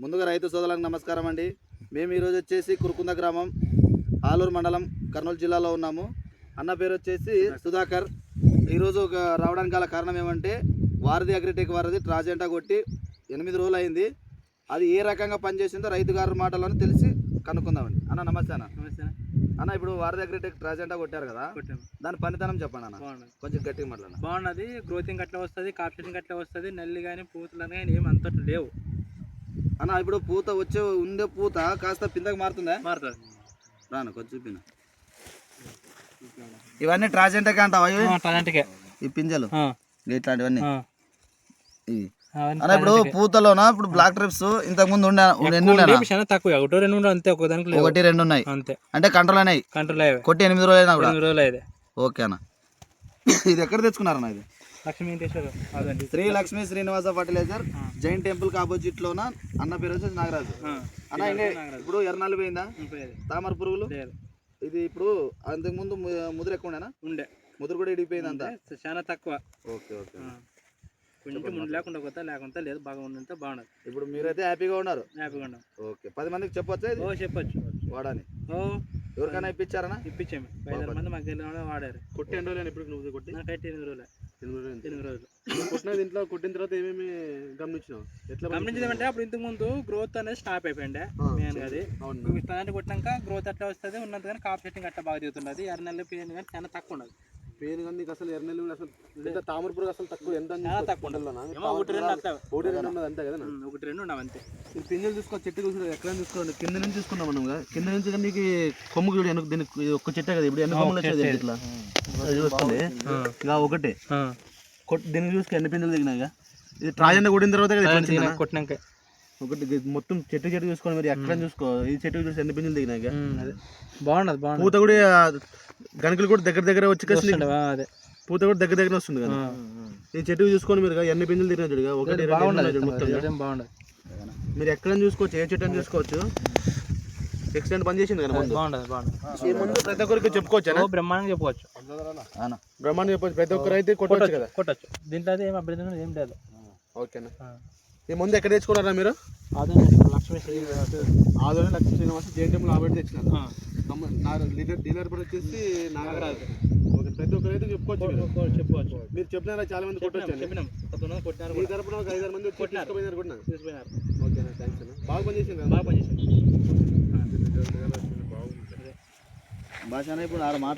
ముందుగా రైతు సోదరులకు నమస్కారం అండి. మేము ఈరోజు వచ్చేసి కురుకుంద గ్రామం ఆలూరు మండలం కర్నూలు జిల్లాలో ఉన్నాము. అన్న పేరు వచ్చేసి సుధాకర్. ఈరోజు ఒక రావడానికి గల కారణం ఏమంటే వారధి అగ్రిటెక్ వారధి ట్రాజెంటా కొట్టి ఎనిమిది రోజులు అయింది. అది ఏ రకంగా పనిచేసిందో రైతు గారి మాటలను తెలిసి కనుక్కుందామండి. అన్న నమస్తే అన్న. నమస్తే అన్న. ఇప్పుడు వారధి అగ్రిటెక్ ట్రాజెంటా కొట్టారు కదా? దాని పనితనం చెప్పండి అన్న. కొంచెం గట్టిగా మాట్లాడన్న బాగున్నది. గ్రోతింగ్ అట్లా వస్తుంది కాప్షనింగ్ అట్లా వస్తుంది నల్లి కానీ పూతలు కానీ ఏం అంత లేవు. అన్న ఇప్పుడు పూత వచ్చే ఉండే పూత కాస్త పిందకు మారుతుందా? మారుతుంది. రాను కొంచెం చూపిన. ఇవన్నీ ట్రాజెంటకే అంటావా ఇవి? టలాంటికే ఈ పింజలు? ఇట్లాంటివన్నీ? ఇవి. అన్న ఇప్పుడు పూతలోన? ఇప్పుడు బ్లాక్ ట్రిప్స్ ఇంతకు ముందు ఉండే తక్కువ. ఒకటో రెండు అంతే ఒక దానికి ఒకటి రెండు ఉన్నాయి. అంతే. అంటే కంట్రోల్ అయినాయి. కంట్రోల్ అయ్యే కొట్టి ఎనిమిది రోజులు అయినా కూడా? ఎనిమిది రోజులు అయ్యేది ఓకే అన్న. ఇది ఎక్కడ తెచ్చుకున్నారన్న ఇది? అదండి. Sri Lakshmi Srinivasa fertilizer Jain temple opposite లోన అన్న పేరు వచ్చేసి నాగరాజు. అన్న ఇంకా ఇప్పుడు ఎర్రనాలు పోయిందా? తామర పురుగులు? ఇది ఇప్పుడు అంతకుముందు ము- ముదురు ఎక్కువ ఉండేనా ఉండే. ముదురు కూడా ఇడిగిపోయింది అంతా చాలా తక్కువ. Okay okay. కొంచెం ముందు లేకుండా పోతా లేకుండా లేదు బాగా ఉంటే బాగుండదు. ఇప్పుడు మీరైతే హ్యాపీగా ఉన్నారు? హ్యాపీగా ఉండం ఓకే. పది మందికి చెప్పొచ్చా ఓ చెప్పొచ్చు. వాడని. ఓ. ఎవరికైనా ఇప్పించారనా? ఇప్పించాము ఐదారు మంది మాకు తెలియని వాడారు. కొట్టి ఎన్ని రోజులు ఇప్పుడు నువ్వు కొట్టి? నాకు ఎనిమిది రోజులు. ఎనిమిది రోజులు. కొట్టిన దీంట్లో కొట్టిన తర్వాత ఏమేమి గమనించినావు? ఎట్లా గమనించదంటే అప్పుడు ఇంతకు ముందు గ్రోత్ అనేది స్టాప్ అయిపోయింది మెయిన్ అది. ఇట్లాంటి కొట్టినాక గ్రోత్ అట్లా వస్తుంది ఉన్నంత కానీ కాప్ సెట్టింగ్ అట్లా బాగా దిగుతున్నది ఎర్ర నెలలు పేరు కానీ చాలా తక్కువ ఉన్నది. పేరు కానీ నీకు అసలు ఎర్రనెల్లి కూడా అసలు ఎంత తామర పురుగు అసలు తక్కువ ఎంత? చాలా తక్కువ? ఏమో ఒకటి రెండు అట్లా. ఒకటి రెండు ఉన్నది అంతే కదా ఒకటి రెండు ఉండవు అంతే. ఈ పింజలు చూసుకో చెట్టు చూసుకో ఎక్కడ చూసుకోండి కింద నుంచి చూసుకున్నాం మనం కదా. కింద నుంచి కానీ నీకు కొమ్ము చూడు వెనక దీనికి ఇది ఒక్క చెట్టే కదా ఇప్పుడు ఎన్ని కొమ్మలు వచ్చేది ఇట్లా. అది చూస్తుంది ఇక ఒకటే. కొట్ దీనికి చూసుకో ఎన్ని పింజలు దిగినాయి ఇది ట్రాజెండా కొట్టిన తర్వాత? కొట్టినాక. ఒకటి మొత్తం చెట్టు చెట్టు చూసుకోండి మీరు ఎక్కడ చూసుకో ఈ చెట్టు చూసి ఎన్ని పింజలు అదే. బాగున్నది బాగున్నది. పూత కూడా గనుకలు కూడా దగ్గర దగ్గర వచ్చి అదే. పూత కూడా దగ్గర దగ్గర వస్తుంది కదా. ఈ చెట్టు చూసుకోండి మీరు ఎన్ని పింజలు దిగినా చూడుగా ఒకటి బాగుండదు మొత్తం బాగుండదు మీరు ఎక్కడ చూసుకోవచ్చు ఏ చెట్టు అని చూసుకోవచ్చు. ఎక్సలెంట్ పని చేసింది కదా ముందు? బాగుండదు బాగుండదు ఈ ముందు ప్రతి ఒక్కరికి చెప్పుకోవచ్చు బ్రహ్మాండంగా చెప్పుకోవచ్చు. బ్రహ్మాండం చెప్పొచ్చు ప్రతి ఒక్కరు అయితే కొట్టవచ్చు కదా. కొట్టచ్చు. దీంట్లో అయితే ఏం అభ్యర్థన ఏం లేదు. ఓకేనా? ఈ ముందు ఎక్కడ తెచ్చుకున్నారా మీరు? ఆదోని లక్ష్మీ శ్రీనివాస జేఎన్టీఎంలో ఆవిడ తెచ్చినారు. డీలర్ డీలర్ కూడా వచ్చేసి నాగరాజు. ఓకే ప్రతి ఒక్కరు అయితే చెప్పుకోవచ్చు మీరు. చెప్పుకోవచ్చు. మీరు చెప్పినారా చాలా మంది కొట్టినారు మీ కూడా. తరపున ఒక ఐదారు మంది వచ్చి కొట్టినారు. తీసుకుపోయినారు ఓకేనా థ్యాంక్స్ అన్న. బాగా పని చేసింది బాగా పనిచేసింది. భాష ఇప్పుడు ఆడ మాట